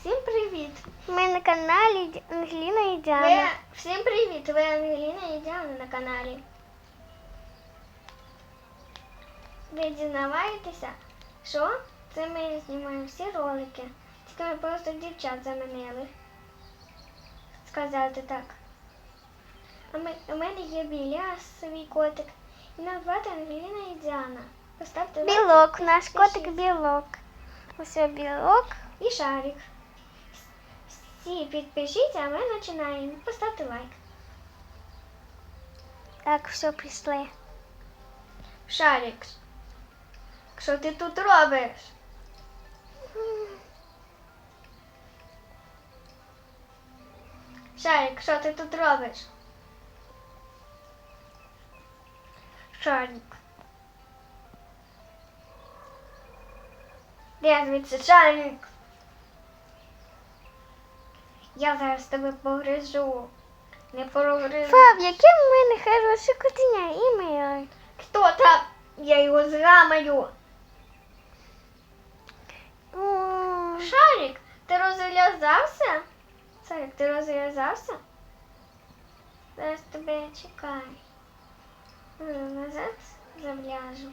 Всім привіт! Ми на каналі Ангеліна і Ви... Всім привіт! Ви Ангеліна і Діана на каналі. Ви дізнаваєтеся, що це ми знімаємо всі ролики. Тільки ми просто дівчат замінили. Сказати так. А ми, у мене є біля свій котик. І нас звати Ангеліна і Діана. Поставте лайк Білок, наш котик білок. Ось білок. і шарик. Всі підпишіться, а ми починаємо. Поставте лайк. Так, все, пішли. Шарик. Що ти тут робиш? Шарик, що ти тут робиш? Шарик. Де звідси шарик? Я зараз тебе погрижу. Не прогрижу. Фаб, яке в мене хороше котеня, ім'я. Хто там? Я його зламаю. Шарик, ти розв'язався? Шарик, ти розв'язався? Зараз тебе чекаю. Назад зав'яжу.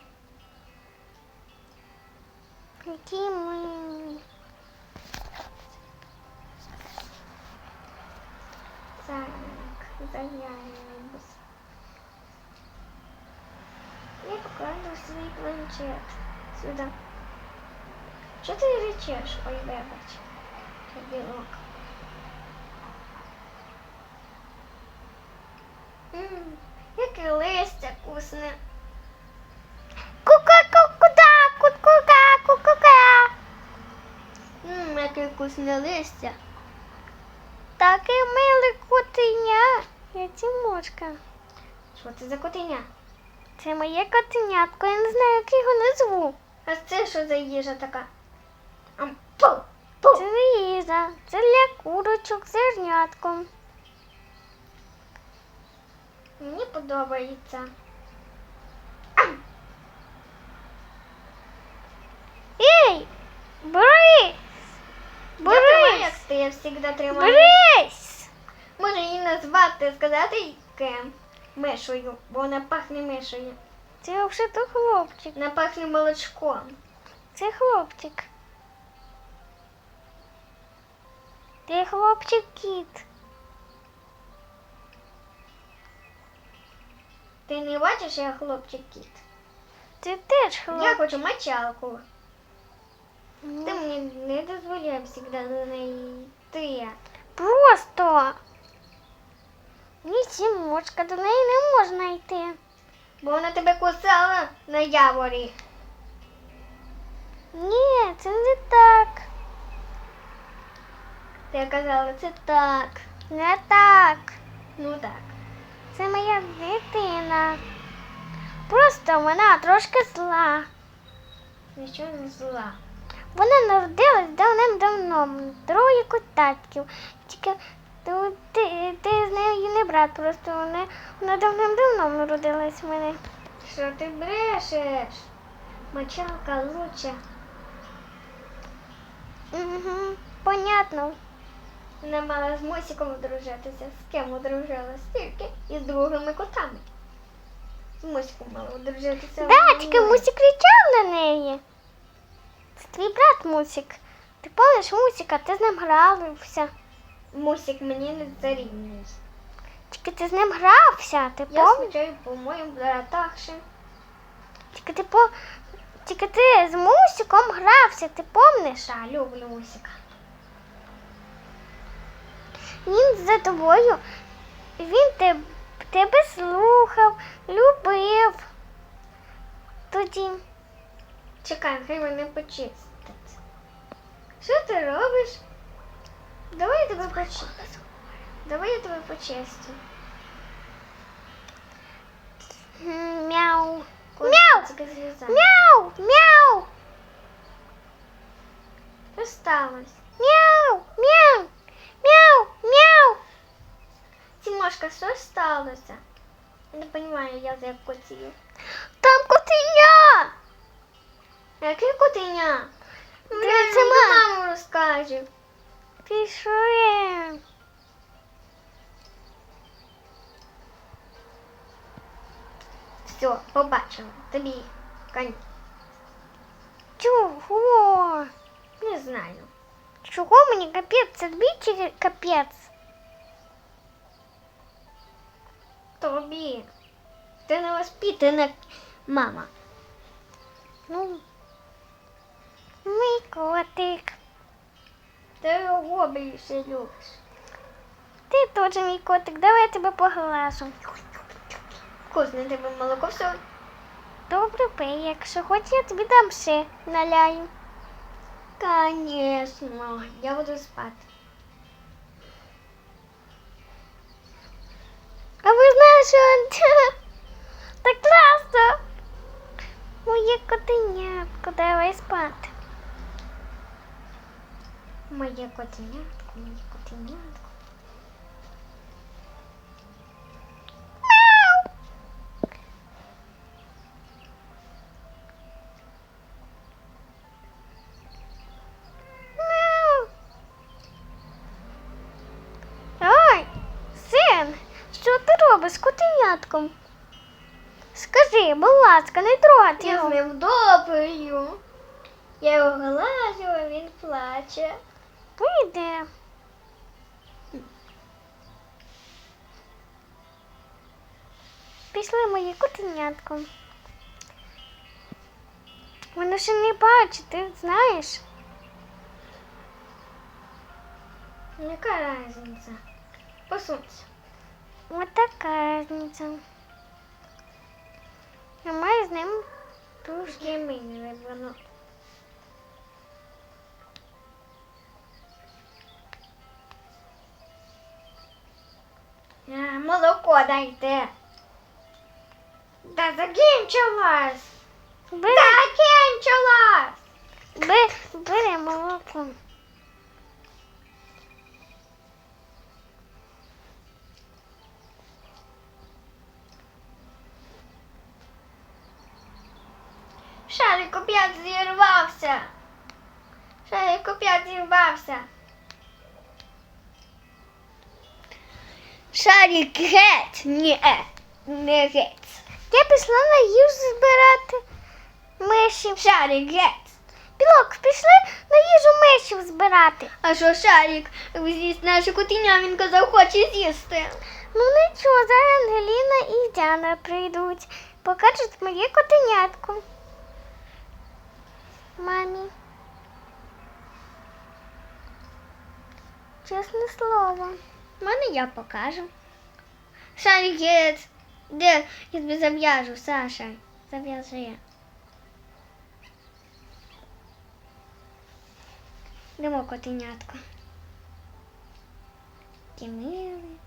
Який милий. Так, зав'яжу. Я покладу свій планшет сюди. Що ти речеш? Ой, вибач. Білок. М, Яке листя вкусне. Ку-ку-ку-ку-да, ку-ку-ка, ку-ку-ка. Ммм, яке вкусне листя. Таке миле котеня. Я Тимошка. Що це за котеня? Це моє котенятко, я не знаю, як його назву. А це що за їжа така? Ам, пу, пу. Це не їжа, це для курочок з зернятком. Мені подобається. Ей, Борис! Я тримаю, як Борис! ти, я завжди тримаю. Борис! Може її назвати, сказати кем? Мишою, бо вона пахне мишою. Це взагалі то хлопчик. Вона пахне молочком. Це хлопчик. Ти хлопчик кіт. Ти не бачиш, я хлопчик кіт. Ти теж хлопчик. Я хочу мочалку. Ти мені не дозволяй завжди до неї йти. Просто. Ні, Тімочка, до неї не можна йти. Бо вона тебе кусала на яворі. Ні, це не так. Ти казала, це так. Не так. Ну так. Це моя дитина. Просто вона трошки зла. Нічого не зла. Вона народилась давним-давно, троє котатків. Тільки брат, просто вона, вона давним-давно народилась в мене. Що ти брешеш? Мочалка лучше. Угу, понятно. Вона мала з Мосиком одружитися. З ким одружалась? Тільки із другими котами. З Мосиком мала одружитися. Да, тільки Мусик кричав на неї. Це твій брат Мусик. Ти пам'ятаєш Мусика, ти з ним грався. Мусик мені не зарівний. Тільки ти з ним грався, ти Я пам'ятаєш? скучаю по моїм братах. Тільки ти по... Тільки ти з Мусиком грався, ти пам'ятаєш? Та, люблю Мусика. Він за тобою, він теб, тебе слухав, любив. Тоді Чекай, хай мене почистить. Що ти робиш? Давай я тебе почистю. Давай я тебе почистю. мяу. Мяу! Мяу, мяу, Що сталося? мяу, мяу, мяу, мяу. Тимошка, що сталося? Я не розумію, я за котів. Там котеня. Яке Мене це ма- маму розкаже. Пішли. Все, побачила. Тобі конь. Чого? Не знаю. Чого мені капець? Це чи капець? Тобі. Ти не воспитана мама. Ну, мій котик. Ти його більше любиш. Ти теж мій котик, давай я тебе поглажу. Вкусне тебе молоко все. Добре пий, якщо хочеш, я тобі дам ще наляю. Конечно, я буду спати. А ви знаєте, що так класно. Моє котенятко, давай спати. Моє котенятко, моє котенятко. З? Скажи, будь ласка, не трогати Я з його. ним доброю. Я його глажу, а він плаче. Вийде. Пішли моє котенятко. Воно ще не бачить, ти знаєш? Яка різниця? Посунься. Ось така різниця. А ми з ним. Трошки вибрано. А, молоко дайте. Да закінчилось. Бери, Закінчилось. бери молоко. Опять зірвався. Шарик опять зірвався. Шарик геть. Ні, не геть. Я пішла на їжу збирати мишів. Шарик геть. Білок, пішли на їжу мишів збирати. А що Шарик з'їсть наше котеня, він казав, хоче з'їсти. Ну нічого, зараз Ангеліна і Діана прийдуть. Покажуть моє котенятко. Мамі. Чесне слово. Мене я покажу. Шарик геть. Де? Я тобі зав'яжу, Саша. Зав'яжи. Йдемо котенятко. Такі милі.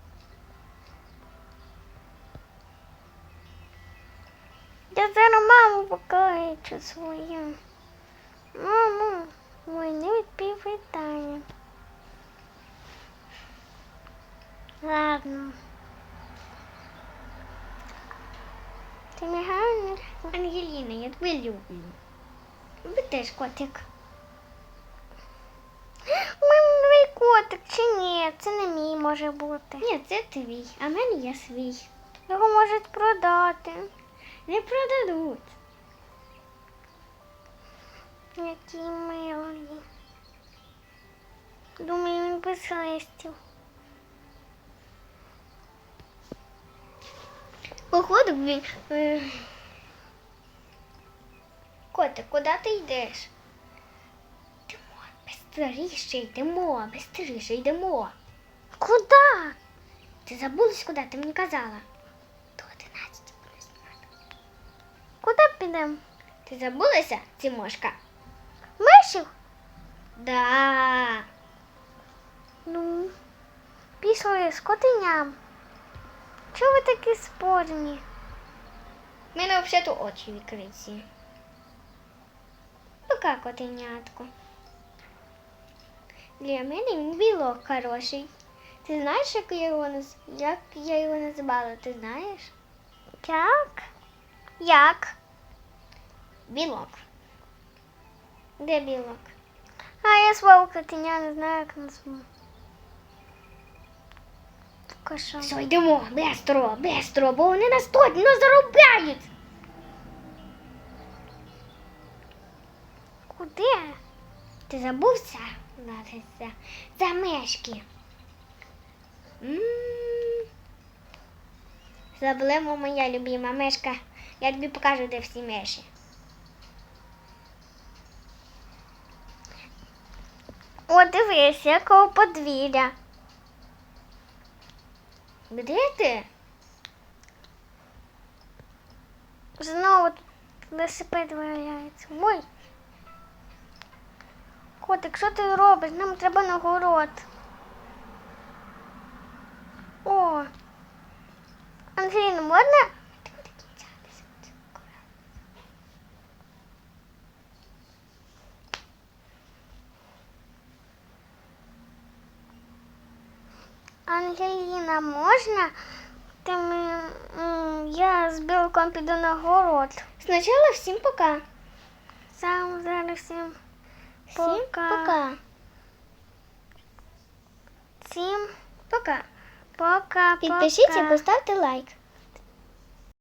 Я зараз маму покличу свою. Мой не відповідає. Ладно. Ти не гарний. Ангеліна, я тебе люблю. Ви теж котик. Мене новий котик чи ні? Це не мій може бути. Ні, це твій, а в мене є свій. Його можуть продати. Не продадуть. Який милий. Думаю, він без. Походу, він. Котик, куди ти йдеш? Йдемо, быстріше йдемо, быстріше йдемо. Куда? Ти забулась, куди ти мені казала? До 11 плюс. Куди підемо? Ти забулася, Тимошка? Мишів? Да. Ну, пішли з котеням. Чого ви такі спорні? У мене взагалі очі відкриті. Пока котенятко. Для мене він білок хороший. Ти знаєш, як я його наз... як я його називала, ти знаєш? Як? Як? Білок. Де білок? А я свого котеня не знаю, як назву. Що. Все, йдемо, бестро, бестро, бо вони нас точно заробляють. Куди? Ти забувся? Надеться. За мешки. Заблема моя любима мешка. Я тобі покажу, де всі меші. О, дивись, якого подвір'я. Де ти? Знову велосипед валяється. Ой. Котик, що ти робиш? Нам треба на город. О. Ангеліна, можна? Ангеліна, можна? Ти ми, я з білком піду на город. Спочатку всім пока. Сам зараз всім Всім Пока. пока. всім Пока. пока. Підпишіться, і поставте лайк.